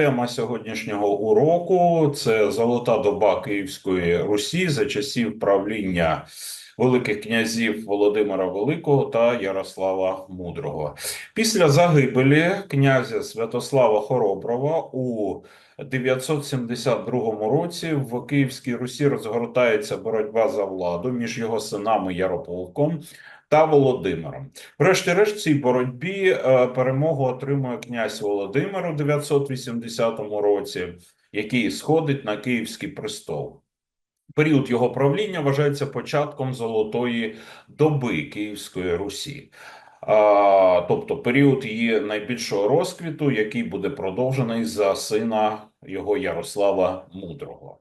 тема сьогоднішнього уроку це золота доба Київської Русі за часів правління великих князів Володимира Великого та Ярослава Мудрого. Після загибелі князя Святослава Хороброва у 972 році в Київській Русі розгортається боротьба за владу між його синами Ярополком та Володимиром. Врешті-решт, цій боротьбі е, перемогу отримує князь Володимир у 980 році, який сходить на Київський престол. Період його правління вважається початком золотої доби Київської Русі. А, тобто період її найбільшого розквіту, який буде продовжений за сина його Ярослава Мудрого.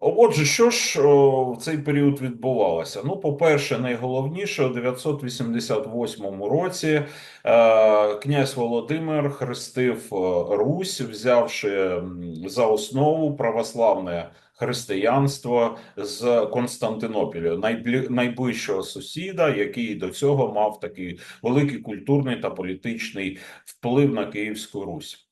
Отже, що ж в цей період відбувалося? Ну, по-перше, найголовніше, у 988 році е, князь Володимир хрестив е, Русь, взявши за основу православне християнство з Константинополя, найближчого сусіда, який до цього мав такий великий культурний та політичний вплив на Київську Русь.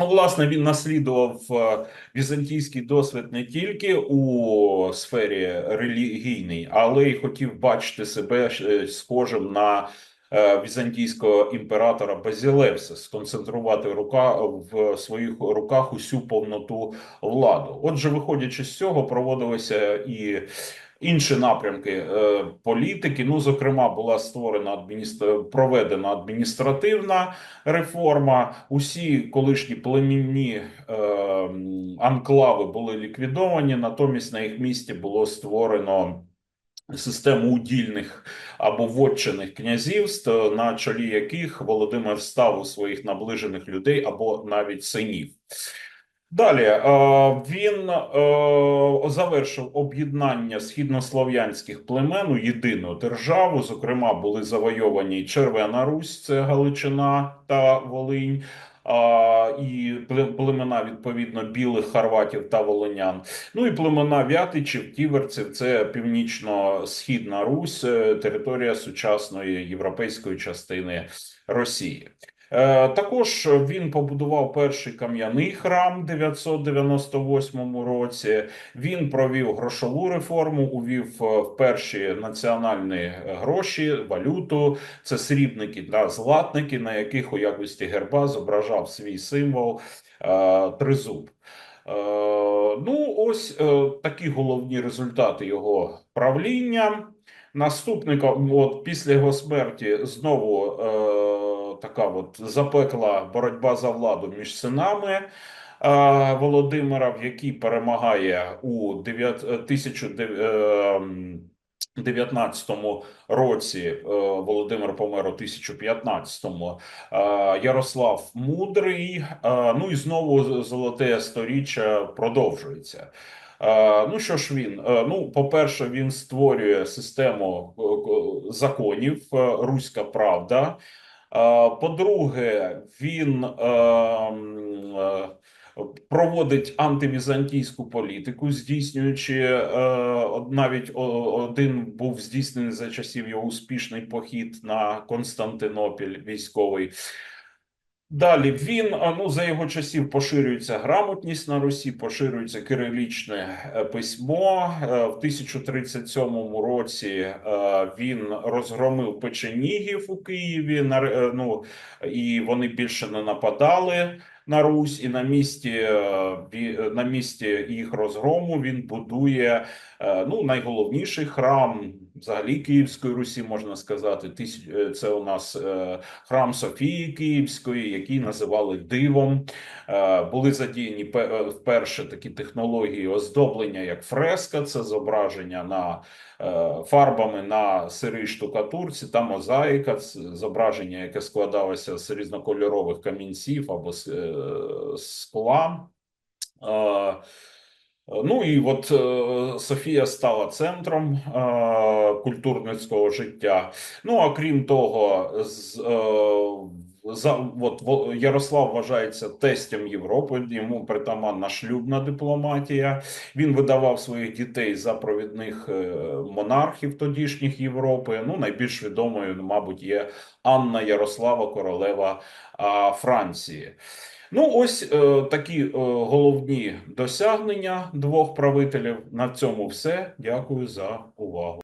Ну, Власне, він наслідував е, візантійський досвід не тільки у сфері релігійній, але й хотів бачити себе е, схожим на е, візантійського імператора Базілевса, сконцентрувати рука в своїх руках усю повноту владу. Отже, виходячи з цього, проводилися і інші напрямки е, політики. Ну, зокрема, була створена адміністр... проведена адміністративна реформа. Усі колишні племінні е, анклави були ліквідовані, натомість на їх місці було створено. Систему удільних або вотчиних князівств, на чолі яких Володимир став у своїх наближених людей або навіть синів. Далі е, він е, завершив об'єднання східнослов'янських племен у єдину державу. Зокрема, були завойовані Червона Русь, це Галичина та Волинь. І племена відповідно білих хорватів та волинян. Ну і племена вятичів, тіверців це північно-східна Русь, е, територія сучасної європейської частини Росії. Е, Також він побудував перший кам'яний храм в 998 році. Він провів грошову реформу, увів е, перші національні е, гроші, валюту. Це срібники та златники, на яких у якості герба зображав свій символ тризуб. Ну, ось такі головні результати його правління. Наступником, от після його смерті, знову така от запекла боротьба за владу між синами е, Володимира, в якій перемагає у 9, е, 1019 році. е, Володимир помер у 1015-му. е, Ярослав Мудрий. е, Ну і знову золоте сторіччя продовжується. Е, Ну що ж він? Е, Ну, по-перше, він створює систему е, е, законів е, Руська Правда. По-друге, він е, м, е, проводить антивізантійську політику, здійснюючи е, навіть один був здійснений за часів його успішний похід на Константинопіль військовий. Далі він ну за його часів поширюється грамотність на Русі, поширюється кирилічне е, письмо. Е, В 1037 році е, він розгромив печенігів у Києві. Ну і вони більше не нападали на Русь. І на місці на місці їх розгрому він будує ну найголовніший храм взагалі Київської Русі, можна сказати. Е, це у нас. е, храм Софії Київської, який називали дивом. Е, Були задіяні вперше такі технології оздоблення, як фреска, це зображення на фарбами на сирій штукатурці та мозаїка, зображення, яке складалося з різнокольорових камінців або з скла. Е, Ну і от е, Софія стала центром е, культурницького життя. Ну а крім того, з, за, от, Ярослав вважається тестем Європи, йому притаманна шлюбна дипломатія. Він видавав своїх дітей за провідних монархів тодішніх Європи. Ну, найбільш відомою, мабуть, є Анна Ярослава, королева Франції. Ну, ось е, такі е, головні досягнення двох правителів. На цьому все. Дякую за увагу.